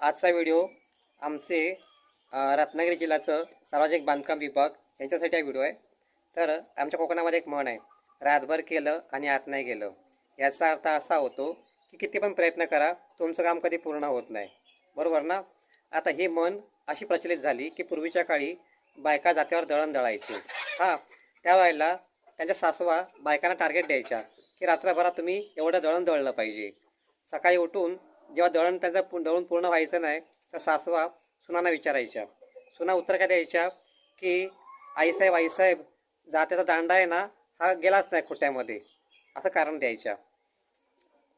आजचा व्हिडिओ आमचे रत्नागिरी जिल्ह्याचं सार्वजनिक बांधकाम विभाग यांच्यासाठी हा व्हिडिओ आहे. तर आमच्या कोकणामध्ये एक म्हण आहे रातभर केलं आणि आत नाही गेलं. याचा अर्थ असा होतो की किती पण प्रयत्न करा तुमचं काम कधी पूर्ण होत नाही. बरोबर ना? आता ही म्हण अशी प्रचलित झाली की पूर्वीच्या काळी बायका जात्यावर दळण दळायची. हां त्यावेळेला त्यांच्या सासवा बायकांना टार्गेट द्यायच्या की रात्रभरात तुम्ही एवढं दळण दळलं पाहिजे. सकाळी उठून जेव्हा दळण त्यांचा दळून पूर्ण व्हायचं नाही तर सासवा सुनांना विचारायच्या. सुना उत्तर काय द्यायच्या? की आईसाहेब आईसाहेब जात्याचा दांडा आहे ना हा गेलाच नाही खोट्यामध्ये. असं कारण द्यायच्या.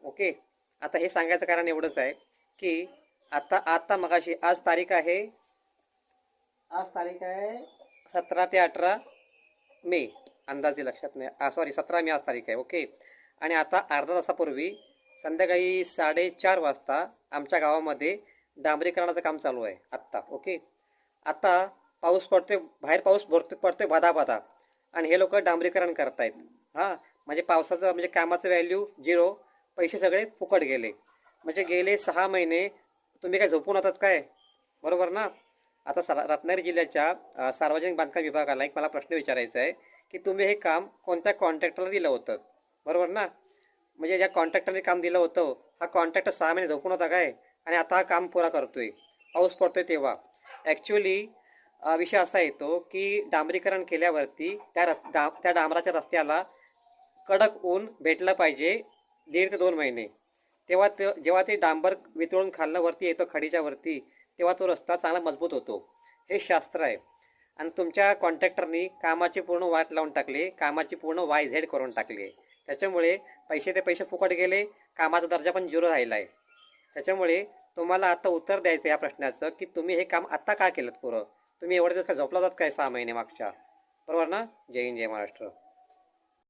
ओके? आता हे सांगायचं कारण एवढंच आहे की आता आत्ता मगाशी आज तारीख आहे आज तारीख आहे सतरा ते अठरा मे. अंदाजे लक्षात नाही. सॉरी सतरा मे आज तारीख आहे. ओके? आणि आता अर्धा तासापूर्वी संध्याकाळी साडेचार वाजता आमच्या गावामध्ये डांबरीकरणाचं काम चालू आहे आत्ता ओके? आत्ता पाऊस पडते बाहेर पाऊस भरतो पडतोय बदा बदा आणि हे लोक डांबरीकरण करतायत. हां म्हणजे पावसाचं म्हणजे कामाचं व्हॅल्यू झिरो पैसे सगळे फुकट गेले. म्हणजे गेले सहा महिने तुम्ही काय झोपून होतात काय? बरोबर ना? आता सर रत्नागिरी जिल्ह्याच्या सार्वजनिक बांधकाम विभागाला एक मला प्रश्न विचारायचा आहे की तुम्ही हे काम कोणत्या कॉन्ट्रॅक्टरला दिलं होतं? बरोबर ना? म्हणजे ज्या कॉन्ट्रॅक्टरने काम दिलं होतं हा कॉन्ट्रॅक्टर सहा महिने झोपून होता काय? आणि आता हा काम पुरा करतोय. पाऊस पडतोय तेव्हा. ॲक्च्युली विषय असा येतो की डांबरीकरण केल्यावरती त्या रस् डा त्या डांबराच्या रस्त्याला कडक ऊन भेटलं पाहिजे दीड ते दोन महिने. तेव्हा ते जेव्हा ते डांबर वितळून खाल्ल्यावरती येतो येतं तेव्हा तो रस्ता चांगला मजबूत होतो. हे शास्त्र आहे. आणि तुमच्या कॉन्ट्रॅक्टरनी कामाची पूर्ण वाट लावून टाकली कामाची पूर्ण वाय झेड करून टाकली. आहे त्याच्यामुळे पैसे ते पैसे फुकट गेले कामाचा दर्जा पण झिरो राहिला आहे. त्याच्यामुळे तुम्हाला आता उत्तर द्यायचं या प्रश्नाचं की तुम्ही हे काम आत्ता का केलं पुरं? तुम्ही एवढे दिवस काय झोपला जात काय सहा महिने मागच्या? बरोबर ना? जय हिंद जय महाराष्ट्र.